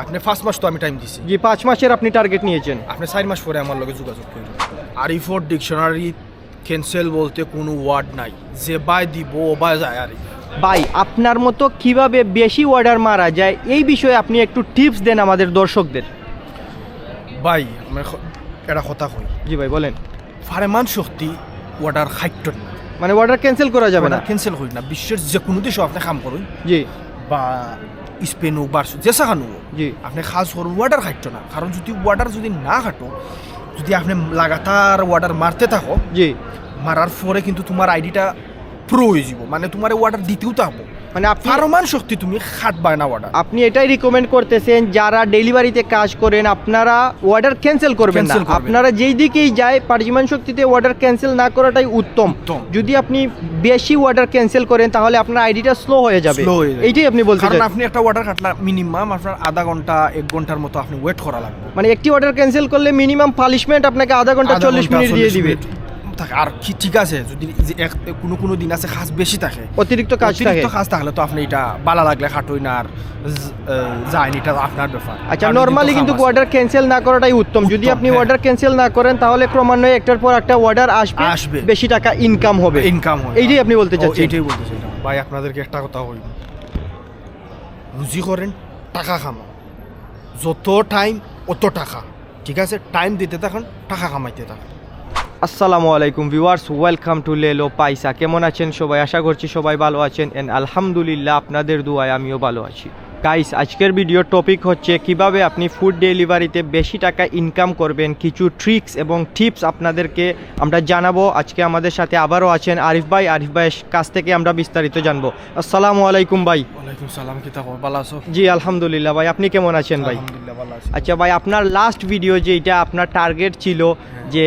আপনি ফার্স্ট মাস তো আমি টাইম দিছি। যে পাঁচ মাসের আপনি টার্গেট নিয়েছেন। আপনি চার মাস পরে আমার লগে যোগাযোগ করুন। আরিফোর ডিকশনারি ক্যান্সেল বলতে কোনো ওয়ার্ড নাই। যে বাই দিব ও বাই যায় আরিফ ভাই আপনার মতো কীভাবে বেশি অর্ডার মারা যায় এই বিষয়ে আপনি একটু টিপস দেন আমাদের দর্শকদের। বাই আমি খ- এটা কথা কই। জি ভাই বলেন। ফারেমান শক্তি অর্ডার খাইট না। মানে অর্ডার ক্যান্সেল করা যাবে না। ক্যান্সেল করি না। বিশ্বের যে কোনো দেশে আপনি কাম করুন। জি। বা স্পেন হোক বার্স যে সাখানো হোক জি। আপনি খাস করুন ওয়াটার খাটতো না। কারণ যদি ওয়াটার যদি না খাটো যদি আপনি লাগাতার ওয়াটার মারতে থাকো জি। মারার পরে কিন্তু তোমার আইডিটা প্রো হয়ে যাব। মানে তোমার ওয়াটার দিতেও থাকব মানে ফারমান শক্তি তুমি খাটবায় না ওয়াটার আপনি এটাই রিকমেন্ড করতেছেন যারা ডেলিভারিতে কাজ করেন আপনারা অর্ডার ক্যান্সেল করবেন না। আপনারা যেই দিকেই যায় পারজিমান শক্তিতে অর্ডার ক্যান্সেল না করাটাই উত্তম। যদি আপনি বেশি অর্ডার ক্যান্সেল করেন তাহলে আপনার আইডিটা স্লো হয়ে যাবে। এইটাই আপনি বলতে কারণ আপনি একটা ওয়াটার কাটলা মিনিমাম আপনার আধা ঘণ্টা এক ঘণ্টার মতো আপনি ওয়েট করা লাগবে। মানে একটি অর্ডার ক্যান্সেল করলে মিনিমাম পানিশমেন্ট আপনাকে আধা ঘণ্টা চল্লিশ মিনিট দিয়ে দিবে। থাকে। আর কি ঠিক আছে? যদি যে এক- কোনো কোনো দিন আছে খাস বেশি থাকে। অতিরিক্ত কাজ থাকে? অতিরিক্ত কাজ থাকলে তো আপনি এটা বালা লাগলে খাটুই না আর যায়নি এটা আপনার ব্যাপার। আচ্ছা নর্মালি কিন্তু অর্ডার ক্যান্সেল না করাটাই উত্তম। যদি আপনি। অর্ডার ক্যান্সেল না করেন তাহলে ক্রমান্বয়ে একটার পর একটা অর্ডার আসবে। আসবে। বেশি টাকা ইনকাম হবে। ইনকাম হবে। এইটাই আপনি বলতে চাচ্ছেন। এইটাই বলতে চাইলাম। ভাই আপনাদেরকে একটা কথা হইল রুজি করেন টাকা কামাও যত টাইম অত টাকা। ঠিক আছে? টাইম দিতে থাকুন টাকা কামাইতে থাকুন। আসসালামু আলাইকুম viewers, welcome to Lelo Paisa. কেমন আছেন সবাই? আশা করছি সবাই ভালো আছেন। অ্যান্ড আলহামদুলিল্লাহ, আপনাদের দুয়ায় আমিও ভালো আছি। গাইস আজকের ভিডিওর টপিক হচ্ছে কীভাবে আপনি ফুড ডেলিভারিতে বেশি টাকা ইনকাম করবেন কিছু ট্রিক্স এবং টিপস আপনাদেরকে আমরা জানাব। আজকে আমাদের সাথে আবারও আছেন আরিফ ভাই। আরিফ ভাইয়ের কাছ থেকে আমরা বিস্তারিত জানব। আসসালামু আলাইকুম ভাই। ওয়ালাইকুম সালাম কিতা খবর? ভালো আছো? জি আলহামদুলিল্লাহ ভাই। আপনি কেমন আছেন ভাই? আচ্ছা ভাই আপনার লাস্ট ভিডিও যেটা আপনার টার্গেট ছিল যে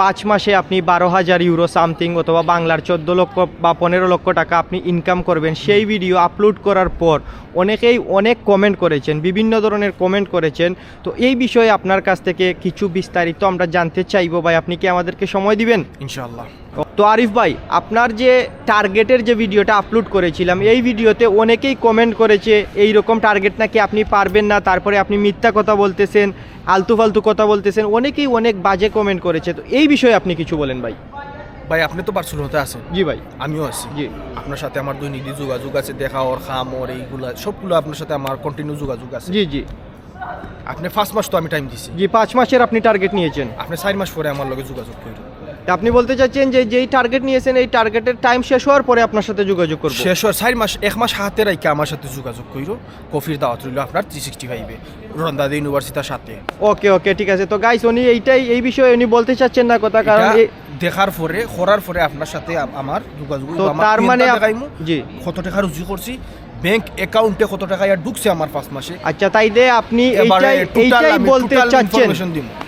পাঁচ মাসে আপনি বারো হাজার ইউরো সামথিং অথবা বাংলার চোদ্দ লক্ষ বা পনেরো লক্ষ টাকা আপনি ইনকাম করবেন সেই ভিডিও আপলোড করার পর অনেকেই অনেক কমেন্ট করেছেন বিভিন্ন ধরনের কমেন্ট করেছেন। তো এই বিষয়ে আপনার কাছ থেকে কিছু বিস্তারিত আমরা জানতে চাইব ভাই আপনি কি আমাদেরকে সময় দিবেন? ইনশাল্লাহ তো আরিফ ভাই আপনার যে টার্গেটের যে ভিডিওটা আপলোড করেছিলাম এই ভিডিওতে অনেকেই কমেন্ট করেছে এই রকম টার্গেট নাকি আপনি পারবেন না তারপরে আপনি মিথ্যা কথা বলতেছেন আলতু ফালতু কথা বলতেছেন অনেকেই অনেক বাজে কমেন্ট করেছে। তো এই বিষয়ে আপনি কিছু বলেন ভাই। ভাই আপনি তো বার্সেলোনাতে আছেন। জি ভাই। আমিও আছি। জি। আপনার সাথে আমার দৈনন্দিন যোগাযোগ আছে দেখা ওর খাম ওর এইগুলা সবগুলো আপনার সাথে আমার কন্টিনিউ যোগাযোগ আছে। জি জি। আপনি ফার্স্ট মাস তো আমি টাইম দিছি। জি পাঁচ মাসের আপনি টার্গেট নিয়েছেন। আপনি চার মাস পরে আমার লগে যোগাযোগ করুন আপনি বলতে চাচ্ছেন যে যেই টার্গেট নিয়েছেন এই টার্গেটের টাইম শেষ হওয়ার পরে আপনার সাথে যোগাযোগ করব? শেষ হওয়ার চার মাস এক মাস হাতে রাখে আমার সাথে যোগাযোগ করিল কফির দাওয়াত রইল আপনার থ্রি সিক্সটি ফাইভে রন্দাদে ইউনিভার্সিটির সাথে। ওকে ওকে ঠিক আছে। তো গাইস উনি এইটাই এই বিষয়ে উনি বলতে চাচ্ছেন না কথা কারণ দেখার পরে করার পরে আপনার সাথে আমার যোগাযোগ তার মানে জি। কত টাকা রুজি করছি ব্যাংক অ্যাকাউন্টে কত টাকা আর ঢুকছে আমার পাঁচ মাসে? আচ্ছা তাই দে আপনি এইটাই বলতে চাচ্ছেন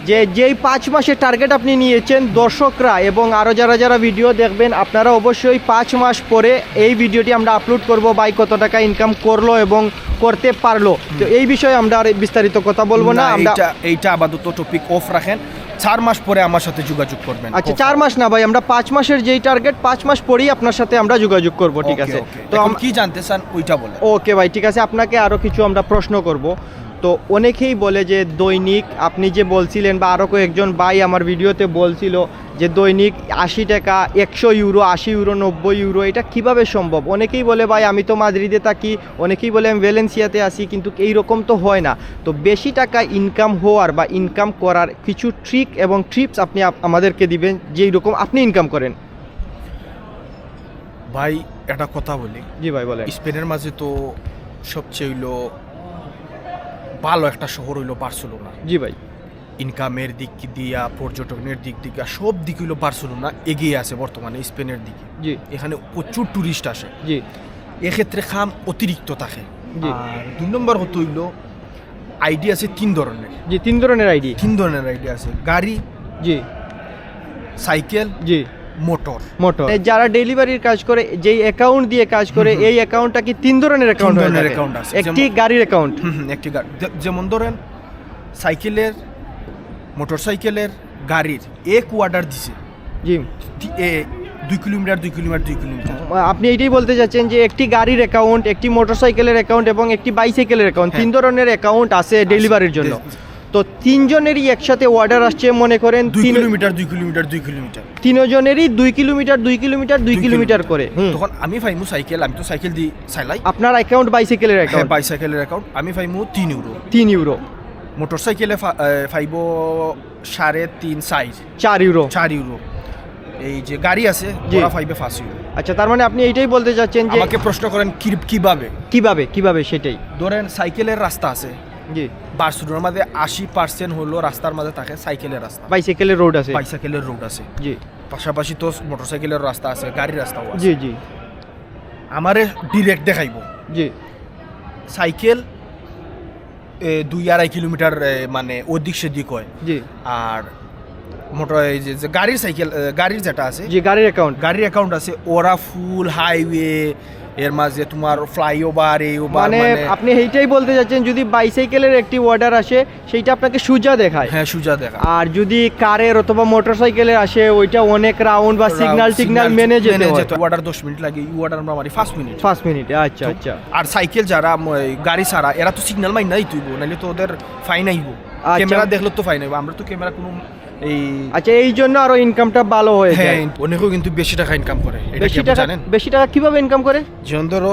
যে যেই পাঁচ মাসের টার্গেট আপনি নিয়েছেন দর্শকরা এবং আরও যারা যারা ভিডিও দেখবেন আপনারা অবশ্যই পাঁচ মাস পরে এই ভিডিওটি আমরা আপলোড করব বাই কত টাকা ইনকাম করল এবং করতে পারল। তো এই বিষয়ে আমরা আর বিস্তারিত কথা বলব না। আমরা এইটা এইটা আপাতত টপিক অফ রাখেন। চার মাস পরে আমার সাথে যোগাযোগ করবেন। আচ্ছা চার মাস না ভাই আমরা পাঁচ মাসের যেই টার্গেট পাঁচ মাস পরেই আপনার সাথে আমরা যোগাযোগ করব ঠিক আছে? তো আমি কি জানতে চান ওইটা বলে ওকে ভাই ঠিক আছে আপনাকে আরও কিছু আমরা প্রশ্ন করব। তো অনেকেই বলে যে দৈনিক আপনি যে বলছিলেন বা আরও কয়েকজন ভাই আমার ভিডিওতে বলছিল যে দৈনিক আশি টাকা একশো ইউরো আশি ইউরো নব্বই ইউরো এটা কীভাবে সম্ভব? অনেকেই বলে ভাই আমি তো মাদ্রিদে থাকি। অনেকেই বলে আমি ভ্যালেন্সিয়াতে আসি কিন্তু এই রকম তো হয় না। তো বেশি টাকা ইনকাম হওয়ার বা ইনকাম করার কিছু ট্রিক এবং ট্রিপস আপনি আমাদেরকে দিবেন যেই রকম আপনি ইনকাম করেন। ভাই একটা কথা বলি। জি ভাই বলে স্পেনের মাঝে তো সবচেয়ে হইল ভালো একটা শহর হইল বার্সেলোনা। জি ভাই। ইনকামের দিক দিয়া পর্যটনের দিক দিয়া সব দিক হইল বার্সেলোনা এগিয়ে আছে বর্তমানে স্পেনের দিকে। জি। এখানে প্রচুর টুরিস্ট আসে। জি। এক্ষেত্রে খাম অতিরিক্ত থাকে। আর দুই নম্বর হতো হইল আইডি আছে তিন ধরনের। জি তিন ধরনের আইডি। তিন ধরনের আইডি আছে। গাড়ি জি। সাইকেল জি। মোটর। মোটর। যারা ডেলিভারির কাজ করে যেই অ্যাকাউন্ট দিয়ে কাজ করে এই অ্যাকাউন্টটা কি তিন ধরনের অ্যাকাউন্ট ধরনের account আছে। একটি গাড়ির অ্যাকাউন্ট একটি গাড়ি যেমন ধরেন সাইকেলের মোটর সাইকেলের গাড়ির এক অর্ডার দিছে। জি। এ দুই কিলোমিটার দুই কিলোমিটার দুই কিলোমিটার। আপনি এইটাই বলতে চাচ্ছেন যে একটি গাড়ির অ্যাকাউন্ট একটি মোটরসাইকেলের অ্যাকাউন্ট এবং একটি বাইসাইকেলের অ্যাকাউন্ট তিন ধরনের অ্যাকাউন্ট আছে ডেলিভারির জন্য। তো তিনজনেরই একসাথে অর্ডার আসছে মনে করেন দুই কিলোমিটার দুই কিলোমিটার দুই কিলোমিটার। তিনজনেরই দুই কিলোমিটার দুই কিলোমিটার দুই কিলোমিটার করে। তখন আমি ফাইমু সাইকেল আমি তো সাইকেল দি চালাই। আপনার অ্যাকাউন্ট বাইসাইকেলের অ্যাকাউন্ট বাইসাইকেলের অ্যাকাউন্ট আমি ফাইমু তিন ইউরো তিন ইউরো মোটর সাইকেলে ফাইব সাড়ে তিন সাইজ চার ইউরো চার ইউরো এই যে গাড়ি আছে। ওরা ফাইবে পাঁচ ইউরো আচ্ছা তার মানে আপনি এইটাই বলতে চাচ্ছেন যে আমাকে প্রশ্ন করেন কীভাবে? কীভাবে কীভাবে সেটাই? ধরেন সাইকেলের রাস্তা আছে। জি। বার্সেলোনার মাঝে আশি পার্সেন্ট হলো রাস্তার মাঝে থাকে সাইকেলের রাস্তা। বাইসাইকেলের রোড আছে। বাইসাইকেলের রোড আছে। জি। পাশাপাশি তো মোটরসাইকেলের রাস্তা আছে গাড়ির রাস্তাও আছে। জি জি। আমারে ডিরেক্ট দেখাইব। জি। সাইকেল দুই আড়াই কিলোমিটার মানে ওদিক সেদিক হয়। জি। আর মোটর এই যে যে গাড়ির সাইকেল গাড়ির যেটা আছে জি গাড়ির অ্যাকাউন্ট গাড়ির অ্যাকাউন্ট আছে ওরা ফুল হাইওয়ে এর মাঝে তোমার ফ্লাইওভার এই মানে মানে আপনি এইটাই বলতে চাচ্ছেন যদি বাইসাইকেলের একটি অর্ডার আসে সেইটা আপনাকে সুজা দেখায়। হ্যাঁ সুজা দেখা আর যদি কারের অথবা মোটরসাইকেলের আসে ওইটা অনেক রাউন্ড বা সিগন্যাল টিগনাল মেনে যেতে হয়। অর্ডার দশ মিনিট লাগে ইউ অর্ডার আমরা মারি ফার্স্ট মিনিট পাঁচ মিনিটে আচ্ছা আচ্ছা। আর সাইকেল যারা গাড়ি ছাড়া এরা তো সিগন্যাল মাই নাই তুইব নাহলে তো ওদের ফাইন আইব। আচ্ছা। ক্যামেরা দেখলে তো ফাইন আইব। আমরা তো ক্যামেরা কোনো এই আচ্ছা এই জন্য আরও ইনকামটা ভালো হয়ে হ্যাঁ যায়। অনেকেও কিন্তু বেশি টাকা ইনকাম করে। এটা কি বেশি টাকা জানেন? বেশি টাকা কীভাবে ইনকাম করে? যেমন ধরো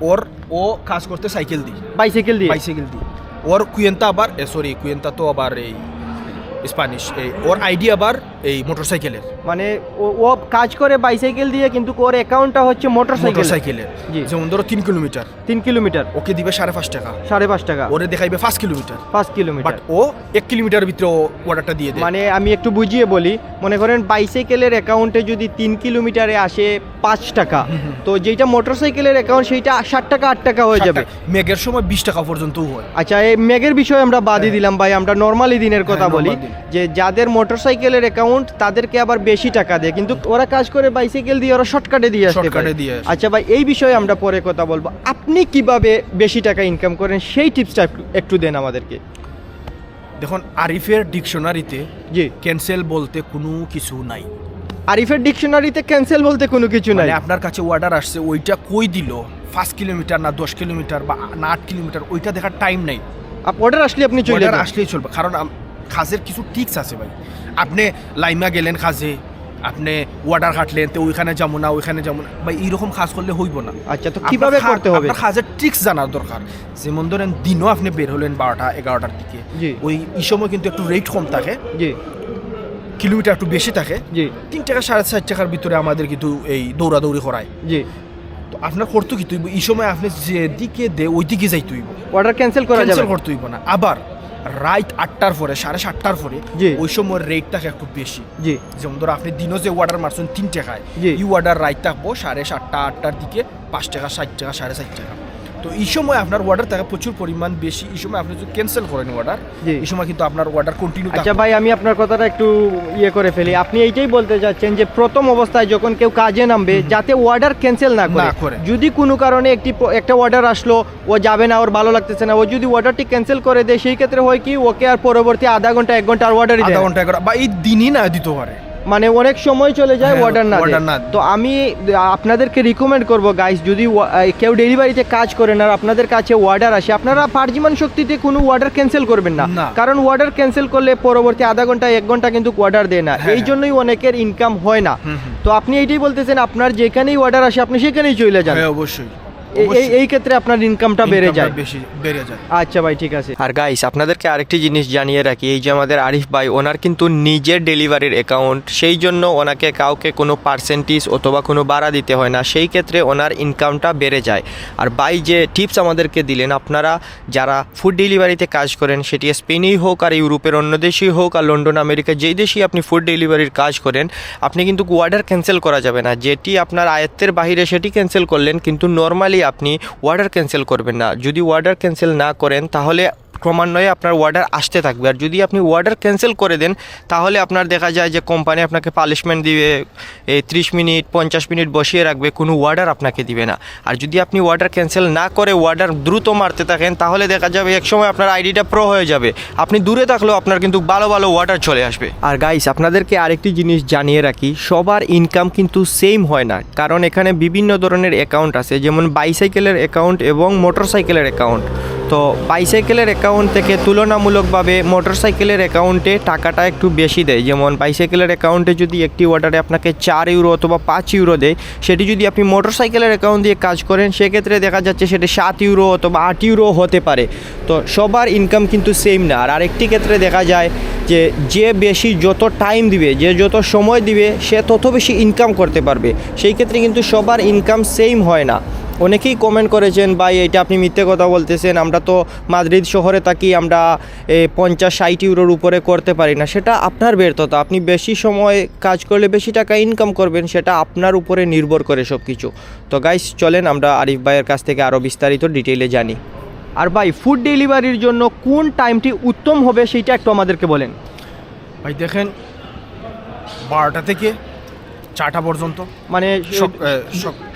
ওর ও কাজ করতে সাইকেল দিই। বাইসাইকেল দিই বাইসাইকেল দিই। ওর কুয়েন্তা আবার সরি কুয়েন্তা তো আবার এই স্প্যানিশ এই ওর আইডিয়া আবার এই মোটরসাইকেলের মানে ও- ও কাজ করে বাইসাইকেল দিয়ে কিন্তু ওর অ্যাকাউন্টটা হচ্ছে মোটরসাইকেল মোটরসাইকেলের জি। যেমন ধরো তিন কিলোমিটার তিন কিলোমিটার ওকে দিবে সাড়ে পাঁচ টাকা। সাড়ে পাঁচ টাকা। ওরে দেখাইবে পাঁচ কিলোমিটার পাঁচ বাট কিলোমিটার ও এক কিলোমিটার ভিতরে ও অর্ডারটা দিয়ে দেয়। মানে আমি একটু বুঝিয়ে বলি মনে করেন বাইসাইকেলের অ্যাকাউন্টে যদি তিন কিলোমিটারে আসে পাঁচ টাকা তো যেটা মোটরসাইকেলের অ্যাকাউন্ট সেইটা ষাট টাকা আট টাকা হয়ে যাবে। মেঘের সময় বিশ টাকা পর্যন্তও হয়। আচ্ছা এই মেঘের বিষয়ে আমরা বাদই দিলাম ভাই আমরা নর্মালি দিনের কথা হ্যাঁ, বলি। যে যাদের মোটরসাইকেলের অ্যাকাউন্ট তাদেরকে আবার বেশি টাকা দেয়। কিন্তু ওরা কাজ করে বাইসাইকেল দিয়ে ওরা শর্টকাটে দিয়ে আসতে পারে। আচ্ছা ভাই এই বিষয়ে আমরা পরে কথা বলব। আপনি কীভাবে বেশি টাকা ইনকাম করেন? সেই টিপসটা একটু দেন আমাদেরকে। দেখুন আরিফের ডিকশনারিতে জি। ক্যান্সেল বলতে কোনো কিছু নাই। আরিফের ডিকশনারিতে ক্যান্সেল বলতে কোনো কিছু নাই। মানে আপনার কাছে অর্ডার আসছে ওইটা কই দিল? পাঁচ কিলোমিটার না দশ কিলোমিটার বা না আট কিলোমিটার ওইটা দেখার টাইম নাই। অর্ডার আসলে আপনি চলে আসলেই চলবে। কারণ খাজের কিছু টিক্স আছে ভাই। আপনি লাইমা গেলেন খাজে আপনি অর্ডার কাটলেন তো ওইখানে যাব না ওইখানে যাব না। ভাই এইরকম কাজ করলে হইব না। আচ্ছা তো কীভাবে করতে হবে? কাজের ট্রিক্স জানার দরকার। যেমন ধরেন দিনও আপনি বের হলেন বারোটা এগারোটার দিকে। ওই এই সময় কিন্তু একটু রেট কম থাকে। জি। কিলোমিটার একটু বেশি থাকে। জি। তিন টাকা সাড়ে চার টাকার ভিতরে আমাদের কিন্তু এই দৌড়াদৌড়ি করায়। জি। তো আপনার করতে কি তুইব? এই সময় আপনি যেদিকে দে ওই দিকে যাই তুইব অর্ডার ক্যান্সেল করা ক্যান্সেল করতে হইব না। আবার রাইট আটটার পরে সাড়ে সাতটার পরে যে ওই সময় রেটটা থাকে খুব বেশি। যে যেমন ধরো আপনি দিনও যে অর্ডার মারছেন তিন টাকায় জি। এই অর্ডার রাইট থাকব সাড়ে সাতটা আটটার দিকে পাঁচ টাকা ষাট টাকা সাড়ে ষাট টাকা। তো এই সময় আপনার অর্ডার থাকে প্রচুর পরিমাণ বেশি। এই সময় আপনি যদি ক্যান্সেল করেন অর্ডার। এই সময় কিন্তু আপনার অর্ডার কন্টিনিউ আচ্ছা ভাই আমি আপনার কথাটা একটু ইয়ে করে ফেলি। আপনি এইটাই বলতে চাচ্ছেন যে প্রথম অবস্থায় যখন কেউ কাজে নামবে যাতে অর্ডার ক্যান্সেল না করে। যদি কোনো কারণে একটি একটা অর্ডার আসলো ও যাবে না ওর ভালো লাগতেছে না ও যদি অর্ডারটি ক্যান্সেল করে দেয় সেই ক্ষেত্রে হয় কি ওকে আর পরবর্তী আধা ঘণ্টা এক ঘণ্টা আর অর্ডারই আধা। ঘণ্টা বা এই দিনই না দিতে পারে। মানে অনেক সময় চলে যায় হ্যাঁ, অর্ডার না। তো আমি আপনাদেরকে রিকমেন্ড করব গাইস যদি কেউ ডেলিভারিতে কাজ করেন আর আপনাদের কাছে অর্ডার আসে আপনারা পারজিমান শক্তিতে কোনো অর্ডার ক্যান্সেল করবেন না। কারণ অর্ডার ক্যান্সেল করলে পরবর্তী আধা ঘণ্টা এক ঘণ্টা কিন্তু অর্ডার দেয় না। হ্যাঁ, এই জন্যই অনেকের ইনকাম হয় না। তো আপনি এইটাই বলতেছেন আপনার যেখানেই অর্ডার আসে আপনি সেখানেই চলে যান। হ্যাঁ অবশ্যই। এই- ক্ষেত্রে আপনার ইনকামটা বেড়ে যায়। বেশি বেড়ে যায়। আচ্ছা ভাই ঠিক আছে। আর গাইস আপনাদেরকে আরেকটি জিনিস জানিয়ে রাখি এই যে আমাদের আরিফ ভাই ওনার কিন্তু নিজের ডেলিভারির অ্যাকাউন্ট সেই জন্য ওনাকে কাউকে কোনো পার্সেন্টেজ অথবা কোনো ভাড়া দিতে হয় না সেই ক্ষেত্রে ওনার ইনকামটা বেড়ে যায়। আর ভাই যে টিপস আমাদেরকে দিলেন আপনারা যারা ফুড ডেলিভারিতে কাজ করেন সেটি স্পেনেই হোক আর ইউরোপের অন্য দেশেই হোক আর লন্ডন আমেরিকা যেই দেশেই আপনি ফুড ডেলিভারির কাজ করেন আপনি কিন্তু অর্ডার ক্যান্সেল করা যাবে না। যেটি আপনার আয়ত্তের বাহিরে সেটি ক্যান্সেল করলেন কিন্তু নর্মালি আপনি অর্ডার ক্যান্সেল করবেন না। যদি অর্ডার ক্যান্সেল না করেন তাহলে ক্রমান্বয়ে আপনার অর্ডার আসতে থাকবে। আর যদি আপনি অর্ডার ক্যান্সেল করে দেন, তাহলে আপনার দেখা যায় যে কোম্পানি আপনাকে পালিশমেন্ট দিবে, এই ত্রিশ মিনিট, পঞ্চাশ মিনিট বসিয়ে রাখবে, কোনো অর্ডার আপনাকে দিবে না। আর যদি আপনি অর্ডার ক্যান্সেল না করে অর্ডার দ্রুত মারতে থাকেন, তাহলে দেখা যাবে এক সময় আপনার আইডিটা প্রো হয়ে যাবে। আপনি দূরে থাকলেও আপনার কিন্তু ভালো ভালো অর্ডার চলে আসবে। আর গাইস আপনাদেরকে আরেকটি জিনিস জানিয়ে রাখি, সবার ইনকাম কিন্তু সেম হয় না। কারণ এখানে বিভিন্ন ধরনের অ্যাকাউন্ট আছে, যেমন বাইসাইকেলের অ্যাকাউন্ট এবং মোটরসাইকেলের অ্যাকাউন্ট তো বাইসাইকেলের অ্যাকাউন্ট থেকে তুলনামূলকভাবে মোটরসাইকেলের অ্যাকাউন্টে টাকাটা একটু বেশি দেয়। যেমন বাইসাইকেলের অ্যাকাউন্টে যদি একটি অর্ডারে আপনাকে চার ইউরো অথবা পাঁচ ইউরো দেয়, সেটি যদি আপনি মোটরসাইকেলের অ্যাকাউন্ট দিয়ে কাজ করেন, সেক্ষেত্রে দেখা যাচ্ছে সেটি সাত ইউরো অথবা আট ইউরো হতে পারে। তো সবার ইনকাম কিন্তু সেম না। আর আরেকটি ক্ষেত্রে দেখা যায় যে যে বেশি যত টাইম দিবে, যে যত সময় দিবে, সে তত বেশি ইনকাম করতে পারবে। সেই ক্ষেত্রে কিন্তু সবার ইনকাম সেম হয় না। অনেকেই কমেন্ট করেছেন, ভাই, এটা আপনি মিথ্যে কথা বলতেছেন, আমরা তো মাদ্রিদ শহরে থাকি, আমরা পঞ্চাশ, ষাট ইউরোর উপরে করতে পারি না। সেটা আপনার ব্যর্থতা। আপনি বেশি সময় কাজ করলে বেশি টাকা ইনকাম করবেন, সেটা আপনার উপরে নির্ভর করে সব কিছু তো গাইস চলেন, আমরা আরিফ ভাইয়ের কাছ থেকে আরও বিস্তারিত ডিটেইলে জানি। আর ভাই ফুড ডেলিভারির জন্য কোন টাইমটি উত্তম হবে সেইটা একটু আমাদেরকে বলেন। ভাই, দেখেন, বারোটা থেকে চারটা পর্যন্ত। মানে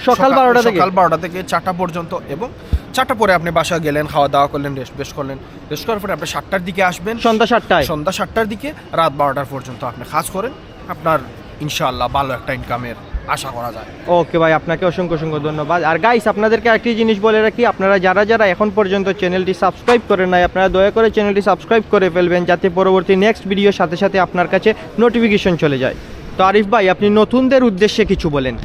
সকাল বারোটা থেকে? সকাল বারোটা থেকে চারটা পর্যন্ত এবং চারটা পরে আপনি বাসায় গেলেন খাওয়া দাওয়া করলেন রেস্ট বেস্ট করলেন। রেস্ট করার পরে আপনি সাতটার দিকে আসবেন। সন্ধ্যা সাতটায়? সন্ধ্যা সাতটার দিকে রাত বারোটার পর্যন্ত আপনি কাজ করেন। আপনার ইনশাআল্লাহ ভালো একটা ইনকামের আশা করা যায়। ওকে ভাই আপনাকে অসংখ্য অসংখ্য ধন্যবাদ। আর গাইস আপনাদেরকে একটি জিনিস বলে রাখি আপনারা যারা যারা এখন পর্যন্ত চ্যানেলটি সাবস্ক্রাইব করেন নাই আপনারা দয়া করে চ্যানেলটি সাবস্ক্রাইব করে ফেলবেন যাতে পরবর্তী নেক্সট ভিডিওর সাথে সাথে আপনার কাছে নোটিফিকেশন চলে যায়। তো আরিফ ভাই আপনি নতুনদের উদ্দেশ্যে কিছু বলেন।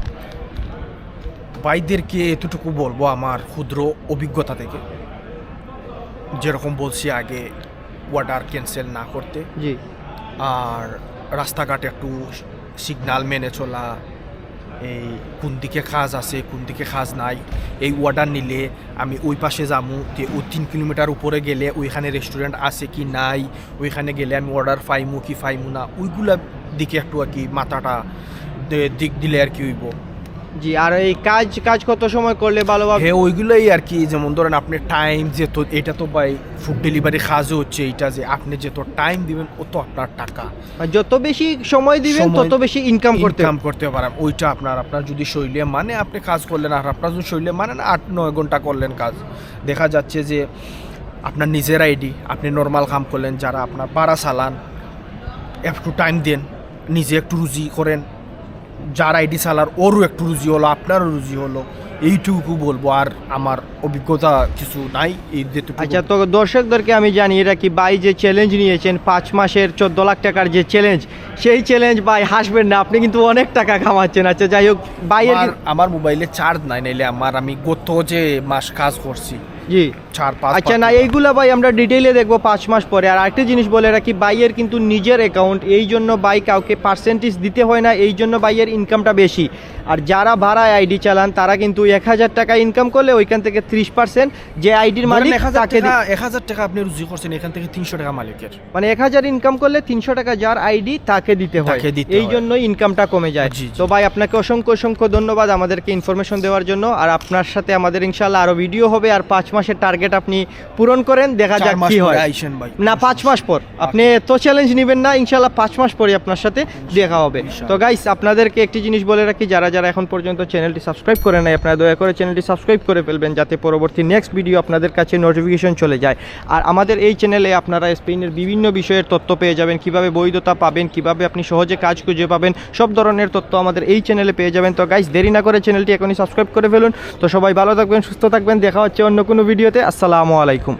ভাইদেরকে এতটুকু বলব আমার ক্ষুদ্র অভিজ্ঞতা থেকে? যেরকম বলছি আগে অর্ডার ক্যান্সেল না করতে। জি। আর রাস্তাঘাটে একটু সিগনাল মেনে চলা এই কোন দিকে কাজ আছে কোন দিকে কাজ নাই এই অর্ডার নিলে আমি ওই পাশে যাব যে ওই তিন কিলোমিটার উপরে গেলে ওইখানে রেস্টুরেন্ট আছে কি নাই ওইখানে গেলে আমি অর্ডার পাইমু কি পাইমু না ওইগুলা দিকে একটু আর কি মাথাটা দিক দিলে আর কি হইব। জি আর এই কাজ কাজ কত সময় করলে ভালোভাবে হ্যাঁ ওইগুলোই আর কি যেমন ধরেন আপনি টাইম যে তো এটা তো ভাই ফুড ডেলিভারি কাজও হচ্ছে এইটা যে আপনি যে তো টাইম দিবেন ও তো আপনার টাকা। যত বেশি সময় দিবেন তত বেশি ইনকাম করতে ইনকাম করতে পারেন। ওইটা আপনার আপনার যদি শৈলে মানে আপনি কাজ করলেন আর আপনার যদি শৈলে মানে না আট নয় ঘণ্টা করলেন কাজ। দেখা যাচ্ছে যে আপনার নিজের আইডি আপনি নর্মাল কাম করলেন যারা আপনার বাড়া চালান একটু টাইম দেন। নিজে একটু রুজি করেন। যার আইডি চালার ওরও একটু রুজি হলো আপনারও রুজি হলো এইটুকু বলব। আর আমার অভিজ্ঞতা কিছু নাই এই যেটুকু আচ্ছা তো দর্শকদেরকে আমি জানি এটা কি ভাই যে চ্যালেঞ্জ নিয়েছেন পাঁচ মাসের চোদ্দ লাখ টাকার যে চ্যালেঞ্জ সেই চ্যালেঞ্জ ভাই হাসবেন না আপনি কিন্তু অনেক টাকা কামাচ্ছেন। আচ্ছা যাই হোক ভাইয়ের আমার আমার মোবাইলে চার্জ নাই নাইলে আমার আমি গত যে মাস কাজ করছি জি। চার পাঁচ আচ্ছা না এইগুলা ভাই আমরা ডিটেইলে দেখব পাঁচ মাস পরে। আর আরেকটা জিনিস বলে রাখি বাইয়ের কিন্তু নিজের অ্যাকাউন্ট এই জন্য বাই কাউকে পার্সেন্টেজ দিতে হয় না এই জন্য বাইয়ের ইনকামটা বেশি। আর যারা ভাড়ায় আইডি চালান তারা কিন্তু এক হাজার টাকা ইনকাম করলে ওইখান থেকে ত্রিশ পার্সেন্ট যে আইডির মালিক তাকে টাকা এক হাজার টাকা আপনি রুজি করছেন এখান থেকে তিনশো টাকা মালিকের। মানে এক হাজার ইনকাম করলে তিনশো টাকা যার আইডি তাকে দিতে হয়। এই। জন্য ইনকামটা কমে যায়। তো ভাই আপনাকে অসংখ্য অসংখ্য ধন্যবাদ আমাদেরকে ইনফরমেশন দেওয়ার জন্য। আর আপনার সাথে আমাদের ইনশাল্লাহ আরও ভিডিও হবে আর পাঁচ মাসের টার্গেট আপনি পূরণ করেন দেখা যাক কি হয়। না পাঁচ মাস পর। আপনি এত চ্যালেঞ্জ নেবেন না ইনশাল্লাহ পাঁচ মাস পরে আপনার সাথে দেখা হবে। তো গাইস আপনাদেরকে একটি জিনিস বলে রাখি যারা যারা এখন পর্যন্ত চ্যানেলটি সাবস্ক্রাইব করে নাই আপনারা দয়া করে চ্যানেলটি সাবস্ক্রাইব করে ফেলবেন যাতে পরবর্তী নেক্সট ভিডিও আপনাদের কাছে নোটিফিকেশন চলে যায়। আর আমাদের এই চ্যানেলে আপনারা স্পেনের বিভিন্ন বিষয়ের তথ্য পেয়ে যাবেন কীভাবে বৈধতা পাবেন কীভাবে আপনি সহজে কাজ খুঁজে পাবেন সব ধরনের তথ্য আমাদের এই চ্যানেলে পেয়ে যাবেন। তো গাইস দেরি না করে চ্যানেলটি এখনই সাবস্ক্রাইব করে ফেলুন। তো সবাই ভালো থাকবেন সুস্থ থাকবেন দেখা হচ্ছে অন্য কোনো ভিডিওতে আসসালামু আলাইকুম।